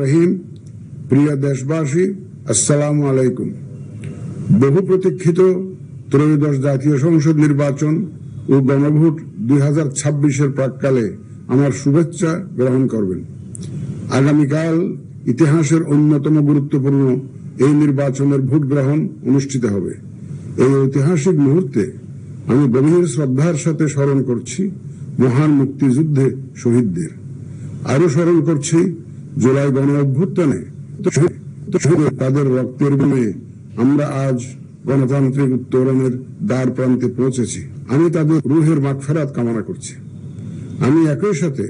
রহিম দেশবাসী, আসসালামু আলাইকুম। বহু প্রতীক্ষিত ত্রয়োদশ জাতীয় সংসদ নির্বাচন ও গণভোট দুই হাজার ছাব্বিশের প্রাককালে আমার শুভেচ্ছা গ্রহণ করবেন। আগামীকাল ইতিহাসের অন্যতম গুরুত্বপূর্ণ এই নির্বাচনের ভোট গ্রহণ অনুষ্ঠিত হবে। এই ঐতিহাসিক মুহূর্তে আমি গভীর শ্রদ্ধার সাথে স্মরণ করছি মহান মুক্তিযুদ্ধে শহীদদের। আরও স্মরণ করছি, জুলাই গণ অভ্যুত্থানে। তাদের রক্তের বিনিময়ে আমরা আজ গণতান্ত্রিক উত্তরণের দ্বার প্রান্তে পৌঁছেছি। আমি তাদের রুহের মাগফেরাত কামনা করছি। আমি একই সাথে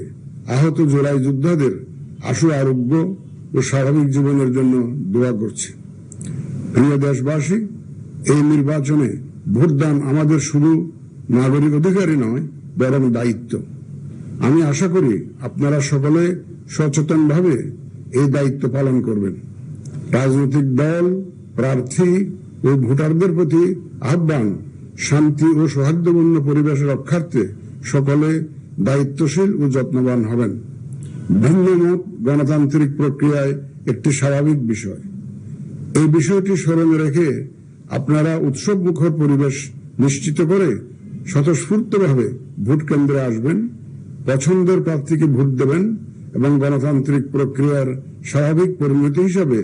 আহত জোড়াই যোদ্ধাদের আশু আরোগ্য ও স্বাভাবিক জীবনের জন্য দোয়া করছি। প্রিয় দেশবাসী, এই নির্বাচনে ভোটদান আমাদের শুধু নাগরিক অধিকারই নয়, বরং দায়িত্ব। আমি আশা করি আপনারা সকলে সচেতনভাবে এই দায়িত্ব পালন করবেন। রাজনৈতিক দল, প্রার্থী ও ভোটারদের প্রতি আহ্বান, শান্তি ও সৌহার্দ্যপূর্ণ পরিবেশ রক্ষার্থে সকলে দায়িত্বশীল ও যত্নবান হবেন। ভিন্ন মত গণতান্ত্রিক প্রক্রিয়ায় একটি স্বাভাবিক বিষয়। এই বিষয়টি স্মরণে রেখে আপনারা উৎসব মুখর পরিবেশ নিশ্চিত করে স্বতঃস্ফূর্তভাবে ভোট কেন্দ্রে আসবেন। পছন্দের প্রার্থীকে ভোট দেবেন এবং গণতান্ত্রিক প্রক্রিয়ার স্বাভাবিক পরিণতি হিসাবে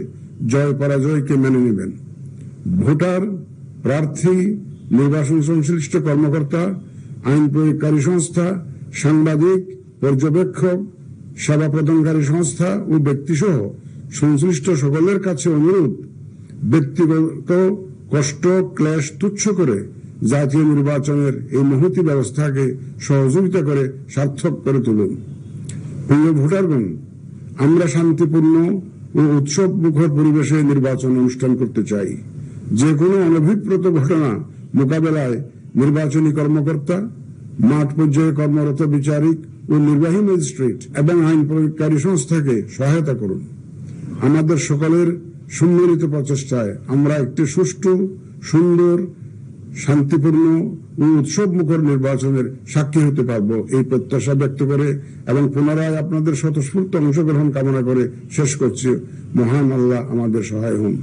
জয় পরাজয়কে মেনে নেবেন। ভোটার, প্রার্থী, নির্বাচন সংশ্লিষ্ট কর্মকর্তা, আইন প্রয়োগকারী সংস্থা, সাংবাদিক, পর্যবেক্ষক, সেবা প্রদানকারী সংস্থা ও ব্যক্তিসহ সংশ্লিষ্ট সকলের কাছে অনুরোধ, ব্যক্তিগত কষ্ট, ক্লেশ তুচ্ছ করে জাতীয় নির্বাচনের এই মহতি ব্যবস্থাকে সহযোগিতা করে সার্থক করে তুলুন। প্রিয় ভোটারগণ, আমরা শান্তিপূর্ণ ও উৎসব মুখর পরিবেশে নির্বাচন অনুষ্ঠান করতে চাই। যে কোনো অনভিপ্রেত ঘটনা মোকাবেলায় নির্বাচনী কর্মকর্তা, মাঠ পর্যায়ে কর্মরত বিচারিক ও নির্বাহী ম্যাজিস্ট্রেট এবং আইন প্রয়োগকারী সংস্থাকে সহায়তা করুন। আমাদের সকলের সম্মিলিত প্রচেষ্টায় আমরা একটি সুষ্ঠু, সুন্দর শান্তিপূর্ণ উৎসব মুখর নির্বাচনের সাক্ষী হতে পারব এই প্রত্যাশা ব্যক্ত করে এবং পুনরায় আপনাদের স্বতঃস্ফূর্ত অংশগ্রহণ কামনা করে শেষ করছি। মহান আল্লাহ আমাদের সহায় হন।